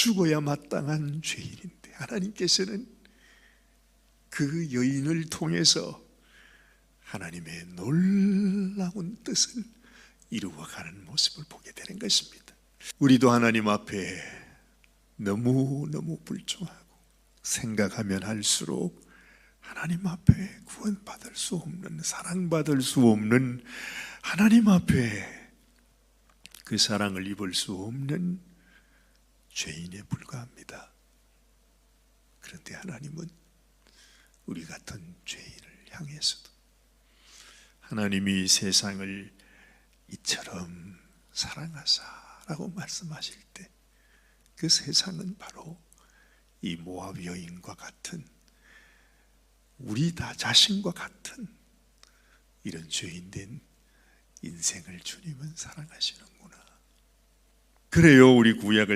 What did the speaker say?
죽어야 마땅한 죄인인데 하나님께서는 그 여인을 통해서 하나님의 놀라운 뜻을 이루어가는 모습을 보게 되는 것입니다. 우리도 하나님 앞에 너무너무 불충하고 생각하면 할수록 하나님 앞에 구원받을 수 없는 사랑받을 수 없는 하나님 앞에 그 사랑을 입을 수 없는 죄인에 불과합니다. 그런데 하나님은 우리 같은 죄인을 향해서도 하나님이 세상을 이처럼 사랑하사라고 말씀하실 때 그 세상은 바로 이 모압 여인과 같은 우리 다 자신과 같은 이런 죄인된 인생을 주님은 사랑하시는구나. 그래요, 우리 구약을